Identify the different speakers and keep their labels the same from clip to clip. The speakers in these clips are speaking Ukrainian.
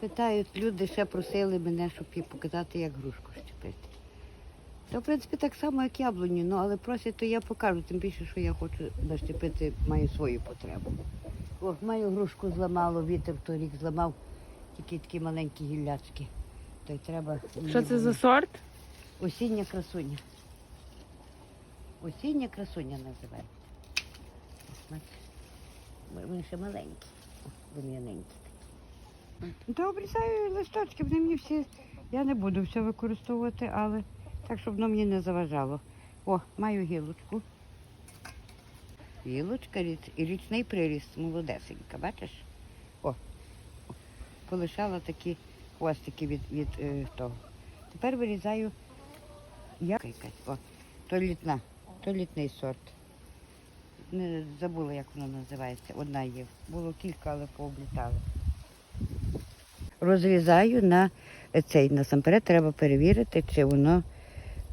Speaker 1: Питають, люди ще просили мене, щоб їй показати, як грушку щепити. Та, в принципі, так само, як яблуні, ну, але просять, то я покажу, тим більше, що я хочу защепити, маю свою потребу. О, маю грушку зламало, вітер торік зламав, тільки такі маленькі гіллячки. То й треба.
Speaker 2: Що це за сорт?
Speaker 1: Осіння красуня. Осіння красуня називається. Бачиш, ще рум'яненький. такий. Та обрізаю листочки, вони мені всі. Я не буду все використовувати, але так, щоб воно мені не заважало. О, маю гілочку. Гілочка річ- і річний приріст, молодесенька, бачиш? О, полишала такі хвостики від, від е, того. Тепер вирізаю якась. О, то літна, то літний сорт. Не забула, як воно називається. Одна є. Було кілька, але пооблітали. Розрізаю на цей. Насамперед треба перевірити, чи воно,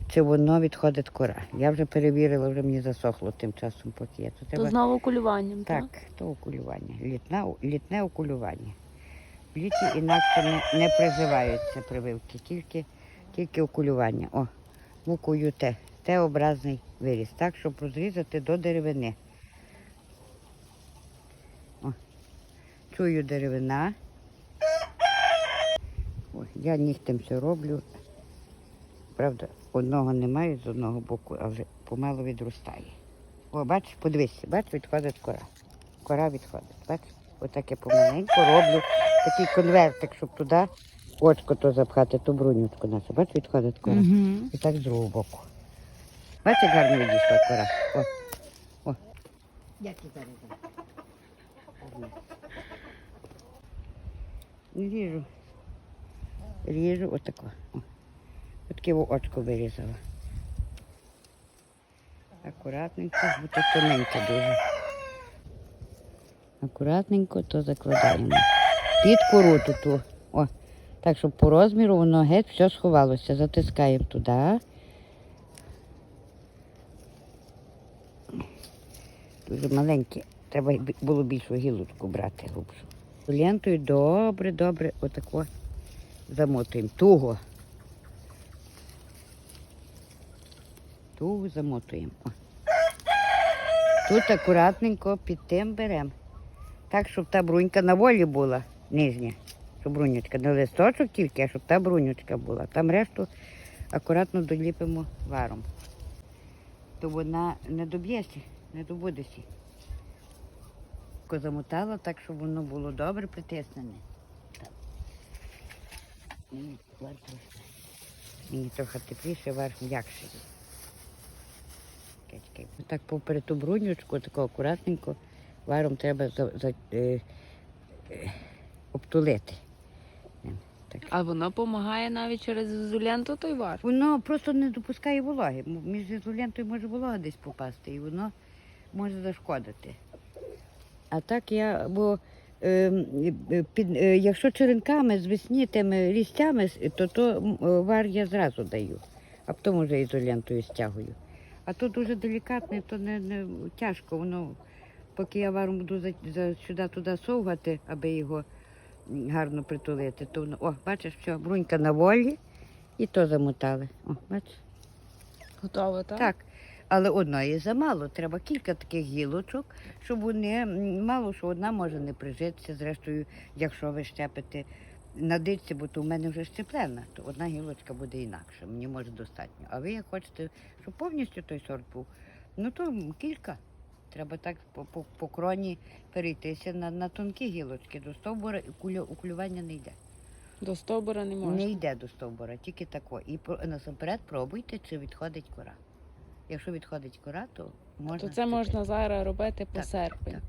Speaker 1: чи воно відходить кора. Я вже перевірила, вже мені засохло тим часом, поки. То
Speaker 2: То
Speaker 1: треба...
Speaker 2: знову кулюванням, так?
Speaker 1: Так, то окулювання. Літна, літне окулювання. В літі інакше не, не приживаються прививки, тільки, тільки окулювання. О, мукою те. Т-образний виріс, так, щоб розрізати до деревини. О, чую деревина. Я нігтем все роблю. Правда, одного немає з одного боку, але помало відростає. О, бачиш, подивися, бачиш, відходить кора. Кора відходить. Бачиш? Отак я помаленьку роблю такий конвертик, щоб туди очко то запхати, ту брунючку нашу. Бачиш, відходить кора.
Speaker 2: Угу.
Speaker 1: І так з другого боку. Бачиш, як гарно відійшла кора. О. О. Як і зараз. Ріжу. Ріжу отако. Отаке очко вирізала. Акуратненько, бо тут тоненьке дуже. Акуратненько то закладаємо. Під кору тут. О, так, щоб по розміру воно геть все сховалося. Затискаємо туди. Дуже маленьке. Треба було більшу гілочку брати грубшу. Лентою добре, добре, отако замотуємо. Туго. Туго замотуємо. О. Тут акуратненько під тим беремо. Так, щоб та брунька на волі була нижня. Щоб брунючка, не листочок тільки, а щоб та брунючка була. Там решту акуратно доліпимо варом. То вона не доб'ється, не добудеться. Замотала так, щоб воно було добре притиснене. Вар трохи- Мені трохи тепліше, вар м'якший. Так попри ту брунючку, тако акуратненько, варом треба за, за, е, е, обтулити. Так.
Speaker 2: А воно допомагає навіть через ізоленту той вар.
Speaker 1: Воно просто не допускає вологи. Між ізолентою може волога десь попасти, і воно може зашкодити. А так я, бо під, е, якщо черенками з весні тими лістями, то, то е, вар я зразу даю, а потім вже ізолентою стягую. А то дуже делікатне, то не, не тяжко. Воно, поки я варом буду за, за, сюди туди совгати, аби його гарно притулити, то воно, о, бачиш, все, брунька на волі. І то замотали. О, бачиш?
Speaker 2: Готово, так?
Speaker 1: Так. Але одної замало. Треба кілька таких гілочок, щоб вони мало що одна може не прижитися. Зрештою, якщо ви щепите на дичці, бо то в мене вже щеплена, то одна гілочка буде інакша. Мені може достатньо. А ви як хочете, щоб повністю той сорт був, ну то кілька. Треба так по, по, по кроні перейтися на, на тонкі гілочки. До стовбура і кулю, укулювання не йде.
Speaker 2: До стовбура не можна.
Speaker 1: Не йде до стовбура, тільки тако. І насамперед пробуйте, чи відходить кора. Якщо відходить кора, то можна.
Speaker 2: То це можна зараз робити по
Speaker 1: Так,
Speaker 2: серпень.
Speaker 1: Так.